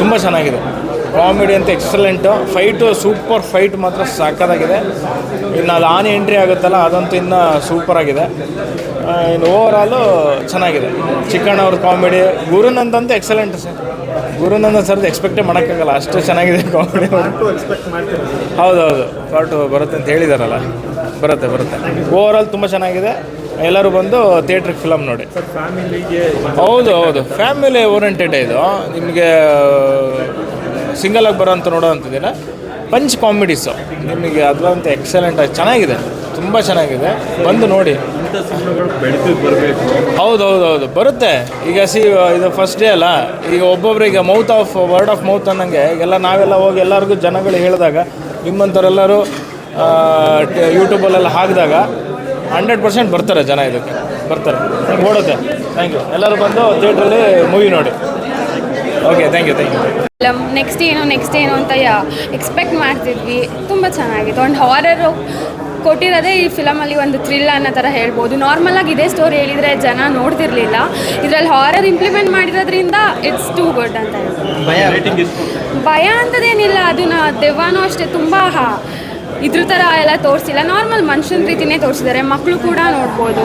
ತುಂಬ ಚೆನ್ನಾಗಿದೆ. ಕಾಮಿಡಿ ಅಂತ ಎಕ್ಸಲೆಂಟು ಫೈಟು ಸೂಪರ್ ಫೈಟ್ ಮಾತ್ರ ಸಾಕದಾಗಿದೆ ಇನ್ನು ಅದು ಆನೆ ಎಂಟ್ರಿ ಆಗುತ್ತಲ್ಲ ಅದಂತೂ ಇನ್ನೂ ಸೂಪರಾಗಿದೆ ಆಗಿದೆ. ಇನ್ನು ಓವರಾಲು ಚೆನ್ನಾಗಿದೆ. ಚಿಕ್ಕಣ್ಣ ಅವ್ರ ಕಾಮಿಡಿ ಗುರುನಂದ್ ಅಂತೂ ಎಕ್ಸಲೆಂಟ್ ಸರ್ ಗುರುನಂದ ಸರ್ ಎಕ್ಸ್ಪೆಕ್ಟೇ ಮಾಡೋಕ್ಕಾಗಲ್ಲ ಅಷ್ಟು ಚೆನ್ನಾಗಿದೆ ಕಾಮಿಡಿ ಹೌದೌದು. ಪಾರ್ಟು ಬರುತ್ತೆ ಅಂತ ಹೇಳಿದಾರಲ್ಲ. ಬರುತ್ತೆ ಬರುತ್ತೆ. ಓವರಾಲ್ ತುಂಬ ಚೆನ್ನಾಗಿದೆ. ಎಲ್ಲರೂ ಬಂದು ಥಿಯೇಟ್ರಿಗೆ ಫಿಲಮ್ ನೋಡಿ. ಹೌದು ಹೌದು. ಫ್ಯಾಮಿಲಿ ಓರಿಯೆಂಟೆಡ್ ಇದು. ನಿಮಗೆ ಸಿಂಗಲ್ ಆಗಿ ಬರೋಂಥ ನೋಡೋವಂಥದ್ದಿಲ್ಲ ಪಂಚ್ ಕಾಮಿಡೀಸು ನಿಮಗೆ ಅದಂತ ಎಕ್ಸಲೆಂಟ್ ಆಗಿ ಚೆನ್ನಾಗಿದೆ. ತುಂಬ ಚೆನ್ನಾಗಿದೆ. ಬಂದು ನೋಡಿ. ಹೌದು ಹೌದು ಹೌದು. ಬರುತ್ತೆ. ಈಗ ಸಿ ಇದು ಫಸ್ಟ್ ಡೇ ಅಲ್ಲ. ಈಗ ಒಬ್ಬೊಬ್ಬರಿಗೆ mouth of word of mouth ಅನ್ನಂಗೆ ಈಗೆಲ್ಲ ನಾವೆಲ್ಲ ಹೋಗಿ ಎಲ್ಲರಿಗೂ ಜನಗಳು ಹೇಳಿದಾಗ ನಿಮ್ಮಂಥವ್ರೆಲ್ಲರೂ ಯೂಟ್ಯೂಬಲ್ಲೆಲ್ಲ ಹಾಕಿದಾಗ ಹಂಡ್ರೆಡ್ ಪರ್ಸೆಂಟ್ ಬರ್ತಾರೆ ಜನ ಇದಕ್ಕೆ. ಬರ್ತಾರೆ. ಓಡುತ್ತೆ. ಥ್ಯಾಂಕ್ ಯು ಎಲ್ಲರೂ ಬಂದು ಥಿಯೇಟ್ರಲ್ಲಿ ಮೂವಿ ನೋಡಿ. Okay thank you thank you film next ಏನು ನೆಕ್ಸ್ಟ್ ಏನು ಅಂತ ಎಕ್ಸ್ಪೆಕ್ಟ್ ಮಾಡ್ತಿದ್ವಿ. ತುಂಬ ಚೆನ್ನಾಗಿತ್ತು. ಒಂದು ಹಾರರ್ ಕೊಟ್ಟಿರೋದೇ ಈ ಫಿಲಮಲ್ಲಿ ಒಂದು ಥ್ರಿಲ್ ಅನ್ನೋ ಥರ ಹೇಳ್ಬೋದು. ನಾರ್ಮಲಾಗಿ ಇದೇ ಸ್ಟೋರಿ ಹೇಳಿದರೆ ಜನ ನೋಡ್ತಿರ್ಲಿಲ್ಲ. ಇದರಲ್ಲಿ ಹಾರರ್ ಇಂಪ್ಲಿಮೆಂಟ್ ಮಾಡಿರೋದ್ರಿಂದ ಇಟ್ಸ್ ಟೂ ಗುಡ್ ಅಂತ ಭಯ. ಅಂತದೇನಿಲ್ಲ. ಅದನ್ನ ದೆವ್ವನೂ ಅಷ್ಟೇ ತುಂಬ ಇದ್ರ ಥರ ಎಲ್ಲ ತೋರಿಸಿಲ್ಲ. ನಾರ್ಮಲ್ ಮನುಷ್ಯನ ರೀತಿನೇ ತೋರಿಸಿದ್ದಾರೆ. ಮಕ್ಕಳು ಕೂಡ ನೋಡ್ಬೋದು.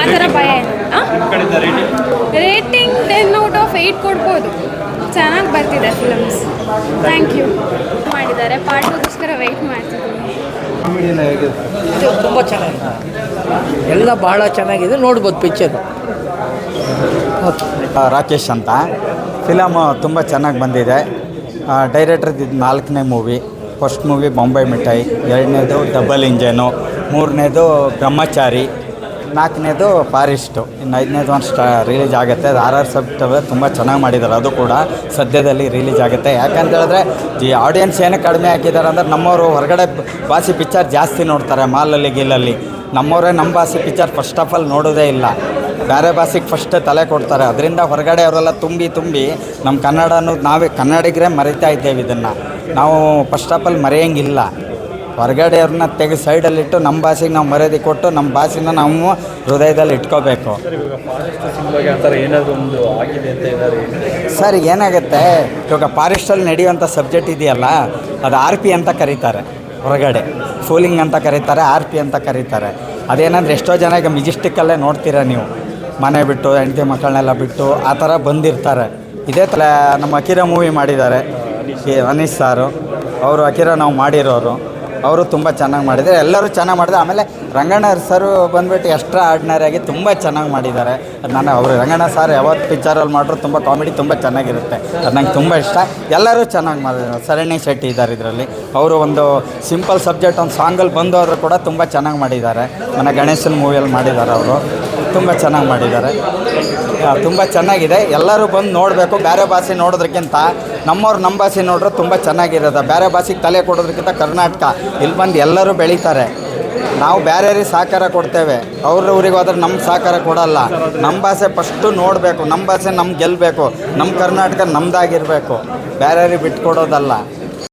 ಆ ಥರ ಭಯ rating ten out of eight ಕೊಡ್ಬೋದು. ಚೆನ್ನಾಗಿ ಬರ್ತಿದೆ ಫಿಲಮ್ಸ್ ಥ್ಯಾಂಕ್ ಯು ಮಾಡಿದ್ದಾರೆ. ಪಾಠಗೋಸ್ಕರ ವೆಯ್ಟ್ ಮಾಡ್ತಿದ್ದೀನಿ. ಇದು ತುಂಬ ಚೆನ್ನಾಗಿದೆ. ಎಲ್ಲ ಬಹಳ ಚೆನ್ನಾಗಿದೆ. ನೋಡ್ಬೋದು ಪಿಕ್ಚರ್ ಆ, ರಾಕೇಶ್ ಅಂತ. ಫಿಲಮ್ ತುಂಬ ಚೆನ್ನಾಗಿ ಬಂದಿದೆ. ಡೈರೆಕ್ಟ್ರದ್ದು ಇದು ನಾಲ್ಕನೇ ಮೂವಿ ಫಸ್ಟ್ ಮೂವಿ ಬಾಂಬೆ ಮಿಠಾಯಿ, ಎರಡನೇದು ಡಬಲ್ ಇಂಜನು ಮೂರನೇದು ಬ್ರಹ್ಮಚಾರಿ, ನಾಲ್ಕನೇದು ಫಾರೆಸ್ಟು, ಇನ್ನು ಐದನೇದು ಒಂದು ಸ್ಟಾ ರಿಲೀಸ್ ಆಗುತ್ತೆ. ಅದು ಆರ್ ಆರ್ ತುಂಬ ಚೆನ್ನಾಗಿ ಮಾಡಿದ್ದಾರೆ ಅದು ಕೂಡ ಸದ್ಯದಲ್ಲಿ ರಿಲೀಸ್ ಆಗುತ್ತೆ. ಯಾಕಂತ ಹೇಳಿದ್ರೆ, ಈ ಆಡಿಯನ್ಸ್ ಏನೇ ಕಡಿಮೆ ಹಾಕಿದ್ದಾರೆ ಅಂದರೆ ನಮ್ಮವರು ಹೊರಗಡೆ ಭಾಷೆ ಪಿಕ್ಚರ್ ಜಾಸ್ತಿ ನೋಡ್ತಾರೆ ಮಾಲಲ್ಲಿ ಗಿಲ್ಲಲ್ಲಿ ನಮ್ಮವರೇ ನಮ್ಮ ಭಾಷೆ ಪಿಕ್ಚರ್ ಫಸ್ಟ್ ಆಫ್ ಆಲ್ ನೋಡೋದೇ ಇಲ್ಲ. ಬೇರೆ ಭಾಷೆಗೆ ಫಸ್ಟ್ ತಲೆ ಕೊಡ್ತಾರೆ. ಅದರಿಂದ ಹೊರಗಡೆ ಅವರೆಲ್ಲ ತುಂಬಿ ತುಂಬಿ ನಮ್ಮ ಕನ್ನಡ ಅನ್ನೋದು ನಾವೇ ಕನ್ನಡಿಗರೇ ಮರಿತಾ ಇದ್ದೇವೆ ಇದನ್ನು. ನಾವು ಫಸ್ಟ್ ಆಫ್ ಆಲ್ ಮರೆಯೋಂಗಿಲ್ಲ. ಹೊರಗಡೆಯವ್ರನ್ನ ತೆಗೆದು ಸೈಡಲ್ಲಿಟ್ಟು ನಮ್ಮ ಭಾಷೆಗೆ ನಾವು ಮರ್ಯಾದೆ ಕೊಟ್ಟು ನಮ್ಮ ಭಾಷೆನ ನಾವು ಹೃದಯದಲ್ಲಿ ಇಟ್ಕೋಬೇಕು. ಸರ್ ಏನಾಗುತ್ತೆ? ಇವಾಗ ಫಾರೆಸ್ಟಲ್ಲಿ ನಡೆಯುವಂಥ ಸಬ್ಜೆಕ್ಟ್ ಇದೆಯಲ್ಲ ಅದು ಆರ್ ಪಿ ಅಂತ ಕರೀತಾರೆ ಹೊರಗಡೆ. ಫೂಲಿಂಗ್ ಅಂತ ಕರೀತಾರೆ ಆರ್ ಪಿ ಅಂತ ಕರೀತಾರೆ. ಅದೇನಂದ್ರೆ ಎಷ್ಟೋ ಜನ ಈಗ ಮಿಜಿಸ್ಟಿಕ್ಕಲ್ಲೇ ನೋಡ್ತೀರಾ ನೀವು. ಮನೆ ಬಿಟ್ಟು ಹೆಂಡತಿ ಮಕ್ಕಳನ್ನೆಲ್ಲ ಬಿಟ್ಟು ಆ ಥರ ಬಂದಿರ್ತಾರೆ. ಇದೇ ಥರ ನಮ್ಮ ಅಕಿರ ಮೂವಿ ಮಾಡಿದ್ದಾರೆ. ಅನೀಶ್ ಸಾರು, ಅವರು ಅಕಿರ ನಾವು ಮಾಡಿರೋರು, ಅವರು ತುಂಬ ಚೆನ್ನಾಗಿ ಮಾಡಿದ್ದಾರೆ. ಎಲ್ಲರೂ ಚೆನ್ನಾಗಿ ಮಾಡಿದ್ದಾರೆ. ಆಮೇಲೆ ರಂಗಣ್ಣ ಸರ್ ಬಂದ್ಬಿಟ್ಟು ಎಕ್ಸ್ಟ್ರಾ ಆರ್ಡಿನರಿ ಆಗಿ ತುಂಬ ಚೆನ್ನಾಗಿ ಮಾಡಿದ್ದಾರೆ. ನಾನು ಅವರು ರಂಗಣ್ಣ ಸರ್ ಯಾವತ್ತು ಪಿಕ್ಚರಲ್ಲಿ ಮಾಡಿದ್ರು ತುಂಬ ಕಾಮಿಡಿ ತುಂಬ ಚೆನ್ನಾಗಿರುತ್ತೆ. ಅದು ನಂಗೆ ತುಂಬ ಇಷ್ಟ. ಎಲ್ಲರೂ ಚೆನ್ನಾಗಿ ಮಾಡಿದ್ರು ಸರಣಿ ಶೆಟ್ಟಿ ಇದ್ದಾರೆ ಇದರಲ್ಲಿ. ಅವರು ಒಂದು ಸಿಂಪಲ್ ಸಬ್ಜೆಕ್ಟ್ ಒಂದು ಸಾಂಗಲ್ಲಿ ಬಂದು ಆದರೂ ಕೂಡ ತುಂಬ ಚೆನ್ನಾಗಿ ಮಾಡಿದ್ದಾರೆ. ನನ್ನ ಗಣೇಶನ ಮೂವಿಯಲ್ಲಿ ಮಾಡಿದ್ದಾರೆ ಅವರು. ತುಂಬ ಚೆನ್ನಾಗಿ ಮಾಡಿದ್ದಾರೆ. ತುಂಬ ಚೆನ್ನಾಗಿದೆ. ಎಲ್ಲರೂ ಬಂದು ನೋಡಬೇಕು. ಬೇರೆ ಭಾಷೆ ನೋಡೋದಕ್ಕಿಂತ ನಮ್ಮವ್ರು ನಮ್ಮ ಭಾಷೆ ನೋಡಿದ್ರೆ ತುಂಬ ಚೆನ್ನಾಗಿರೋದು. ಬೇರೆ ಭಾಷೆಗೆ ತಲೆ ಕೊಡೋದಕ್ಕಿಂತ ಕರ್ನಾಟಕ. ಇಲ್ಲಿ ಬಂದು ಎಲ್ಲರೂ ಬೆಳೀತಾರೆ. ನಾವು ಬೇರೆಯವ್ರಿಗೆ ಸಹಕಾರ ಕೊಡ್ತೇವೆ. ಅವ್ರ ಊರಿಗೆ ಹೋದ್ರೆ ನಮ್ಮ ಸಹಕಾರ ಕೊಡಲ್ಲ. ನಮ್ಮ ಭಾಷೆ ಫಸ್ಟು ನೋಡಬೇಕು. ನಮ್ಮ ಭಾಷೆ ನಮ್ಗೆ ಗೆಲ್ಲಬೇಕು ನಮ್ಮ ಕರ್ನಾಟಕ ನಮ್ಮದಾಗಿರಬೇಕು ಬೇರೆಯವ್ರಿಗೆ ಬಿಟ್ಕೊಡೋದಲ್ಲ.